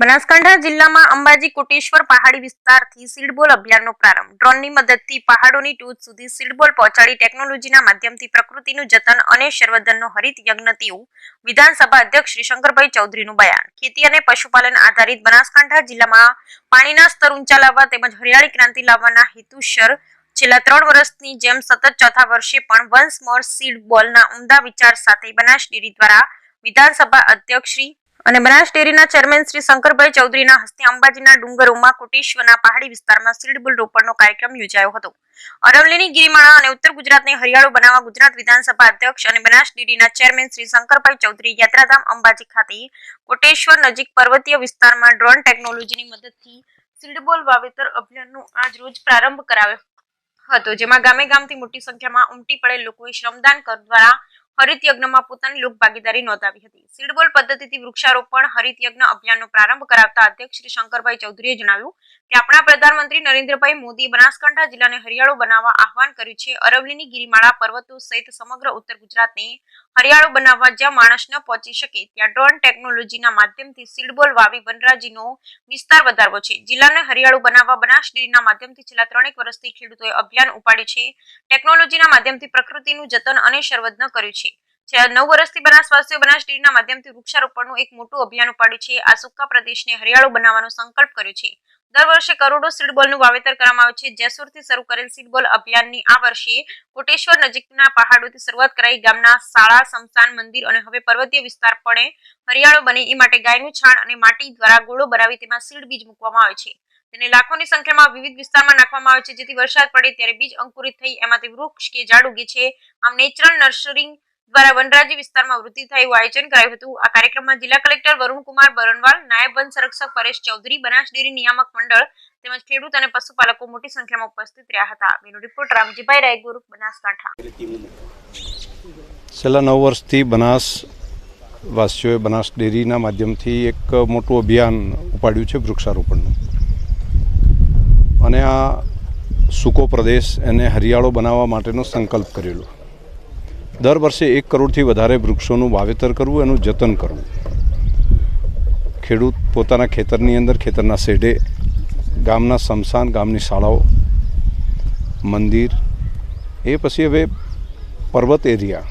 બનાસકાંઠા જિલ્લામાં અંબાજી કોટેશ્વર પહાડી વિસ્તારથી સીડબોલ અભિયાનનો પ્રારંભ. ડ્રોનની મદદથી પહાડોની ટોચ સુધી સીડબોલ પહોંચાડી ટેકનોલોજીના માધ્યમથી પ્રકૃતિનું જતન અને સંવર્ધનનો હરિત યજ્ઞ તેવું વિધાનસભા અધ્યક્ષ શ્રી શંકરભાઈ ચૌધરીનું બયાન. ખેતી અને પશુપાલન આધારિત બનાસકાંઠા જિલ્લામાં પાણીના સ્તર ઊંચા લાવવા તેમજ હરિયાળી ક્રાંતિ લાવવાના હેતુસર છેલ્લા ત્રણ વર્ષની જેમ સતત ચોથા વર્ષે પણ વન્સ મોર સીડ બોલના ઉમદા વિચાર સાથે બનાસ ડેરી દ્વારા વિધાનસભા અધ્યક્ષ શ્રી અને બનાસ ડેરીના ચેરમેન શ્રી શંકરભાઈ ચૌધરીના હસ્તે અંબાજીના ડુંગરોમાં કોટેશ્વરના પહાડી વિસ્તારમાં સીડબુલ રોપણનો કાર્યક્રમ યોજાયો હતો. અરવલ્લીની ગિરિમાળા અને ઉત્તર ગુજરાતને હરિયાળું બનાવવા ગુજરાત વિધાનસભા અધ્યક્ષ અને બનાસ ડેરીના ચેરમેન શ્રી શંકરભાઈ ચૌધરી યાત્રાધામ અંબાજી ખાતે કોટેશ્વર નજીક પર્વતીય વિસ્તારમાં ડ્રોન ટેકનોલોજીની મદદથી સીડબોલ વાવેતર અભિયાનનો આજ રોજ પ્રારંભ કરાવ્યો હતો. જેમાં ગામે ગામથી મોટી સંખ્યામાં ઉમટી પડેલ લોકોએ શ્રમદાન કર દ્વારા હરિત યજ્ઞમાં પોતાની લોક ભાગીદારી નોંધાવી હતી. સીડબોલ પદ્ધતિથી વૃક્ષારોપણ હરિત યજ્ઞ અભિયાનનો પ્રારંભ કરાવતા અધ્યક્ષ શ્રી શંકરભાઈ ચૌધરીએ જણાવ્યું કે આપણા પ્રધાનમંત્રી નરેન્દ્રભાઈ મોદીએ બનાસકાંઠા જિલ્લાને હરિયાળો બનાવવા આહવાન કર્યું છે. અરવલ્લીની ગિરિમાળા પર્વતો સહિત સમગ્ર ઉત્તર ગુજરાતને હરિયાળો બનાવવા જ્યાં માણસ ન પહોંચી શકે ત્યાં ડ્રોન ટેકનોલોજીના માધ્યમથી સીડબોલ વાવી વનરાજીનો વિસ્તાર વધારવો છે. જિલ્લાને હરિયાળું બનાવવા બનાસ ડેરીના માધ્યમથી છેલ્લા ત્રણેક વર્ષથી ખેડૂતોએ અભિયાન ઉપાડ્યું છે. ટેકનોલોજીના માધ્યમથી પ્રકૃતિનું જતન અને સંવર્ધન કર્યું છે. છેલ્લા નવ વર્ષથી બનાસવાસીઓ બનાસ ડેરીના માધ્યમથી વૃક્ષારોપણનું એક મોટું અભિયાન ઉપાડ્યું છે. આ સુકા પ્રદેશને હરિયાળો બનાવવાનો સંકલ્પ કર્યો છે. દર વર્ષે કરોડો સીડબોલનું વાવેતર કરવામાં આવે છે. જેસુરથી શરૂ કરેલ સીડબોલ અભિયાનની આ વર્ષે કોટેશ્વર નજીકના પહાડોથી શરૂઆત કરાઈ ગામના શાળા સમસાન મંદિર અને હવે પર્વતીય વિસ્તાર પણ હરિયાળો બને એ માટે ગાયનું છાણ અને માટી દ્વારા ગોળો બનાવી તેમાં સીડ બીજ મૂકવામાં આવે છે. તેને લાખોની સંખ્યામાં વિવિધ વિસ્તારમાં નાખવામાં આવે છે. જેથી વરસાદ પડે ત્યારે બીજ અંકુરિત થઈ એમાંથી વૃક્ષ કે ઝાડ ઉગે છે. આમ નેચરલ નર્સરિંગ દ્વારા વનરાજી વિસ્તારમાં વૃદ્ધિ થાય. આયોજન કરાયું હતું. આ કાર્યક્રમમાં જિલ્લા કલેક્ટર વરુણકુમાર બરણવાલ નાયબ વન સંરક્ષક પરેશ ચૌધરી, બનાસ ડેરી નિયામક મંડળ તેમજ ખેડૂત અને પશુપાલકો મોટી સંખ્યામાં ઉપસ્થિત રહ્યા હતા. બેનો રિપોર્ટ રામજીભાઈ રાયગુર, બનાસકાંઠા. છેલ્લા નવ વર્ષથી બનાસ વાસીઓએ બનાસ ડેરીના માધ્યમથી એક મોટું અભિયાન ઉપાડ્યું છે વૃક્ષારોપણનું. અને આ સૂકો પ્રદેશ એને હરિયાળો બનાવવા માટેનો સંકલ્પ કરેલો. દર વર્ષે એક કરોડથી વધારે વૃક્ષોનું વાવેતર કરવું, એનું જતન કરવું. ખેડૂત પોતાના ખેતરની અંદર, ખેતરના શેઢે ગામના સમસાન ગામની શાળાઓ, મંદિર, એ પછી હવે પર્વત એરિયા,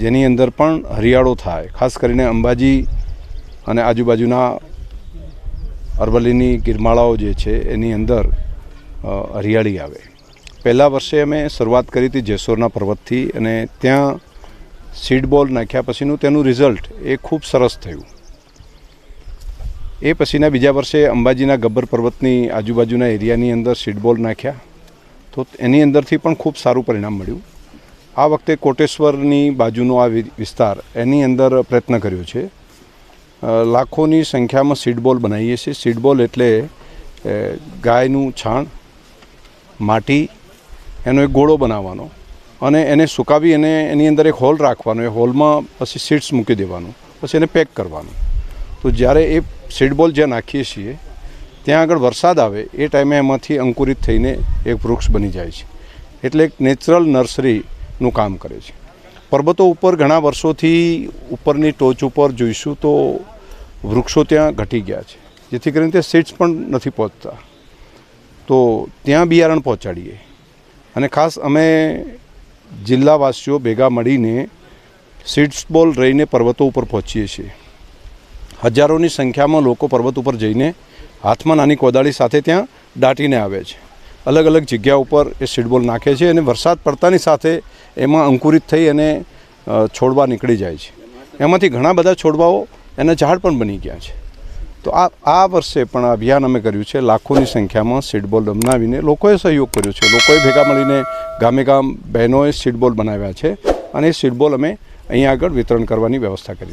જેની અંદર પણ હરિયાળો થાય. ખાસ કરીને અંબાજી અને આજુબાજુના અરવલ્લીની ગિરમાળાઓ જે છે, એની અંદર હરિયાળી આવે. પહેલાં વર્ષે અમે શરૂઆત કરી હતી જેસોરના પર્વતથી અને ત્યાં સીડ બોલ નાખ્યા પછીનું તેનું રિઝલ્ટ એ ખૂબ સરસ થયું. એ પછીના બીજા વર્ષે અંબાજીના ગબ્બર પર્વતની આજુબાજુના એરિયાની અંદર સીડ બોલ નાખ્યા. તો એની અંદરથી પણ ખૂબ સારું પરિણામ મળ્યું. આ વખતે કોટેશ્વરની બાજુનો આ વિસ્તાર એની અંદર પ્રયત્ન કર્યો છે. લાખોની સંખ્યામાં સીડબોલ બનાવીએ છીએ. સીડબોલ એટલે ગાયનું છાણ, માટી એનો એક ગોળો બનાવવાનો અને એને સુકાવી અને એની અંદર એક હોલ રાખવાનો, એ હોલમાં પછી સીડ્સ મૂકી દેવાનું, પછી એને પેક કરવાનું. તો જ્યારે એ સીડબોલ જ્યાં નાખીએ છીએ, ત્યાં આગળ વરસાદ આવે, એ ટાઈમે એમાંથી અંકુરિત થઈને એક વૃક્ષ બની જાય છે. એટલે એક નેચરલ નર્સરીનું કામ કરે છે. પર્વતો ઉપર ઘણા વર્ષોથી ઉપરની ટોચ ઉપર જોઈશું તો વૃક્ષો ત્યાં ઘટી ગયા છે. જેથી કરીને તે સીડ્સ પણ નથી પહોંચતા. તો ત્યાં બિયારણ પહોંચાડીએ. અને ખાસ અમે જિલ્લાવાસીઓ ભેગા મળીને સીડ્સ બોલ રહીને પર્વતો ઉપર પહોંચીએ છીએ. હજારોની સંખ્યામાં લોકો પર્વત ઉપર જઈને હાથમાં નાની કોદાળી સાથે ત્યાં દાટીને આવે છે. અલગ અલગ જગ્યા ઉપર એ સીડબોલ નાખે છે અને વરસાદ પડતાની સાથે એમાં અંકુરિત થઈ અને છોડવા નીકળી જાય છે. એમાંથી ઘણા બધા છોડવાઓ એના ઝાડ પણ બની ગયા છે. તો આ આ વર્ષે પણ અભિયાન અમે કર્યું છે. લાખોની સંખ્યામાં સીડબોલ બનાવીને લોકોએ સહયોગ કર્યો છે. લોકોએ ભેગા મળીને ગામે ગામ બહેનોએ સીડબોલ બનાવ્યા છે અને એ સીડબોલ અમે અહીંયા આગળ વિતરણ કરવાની વ્યવસ્થા કરી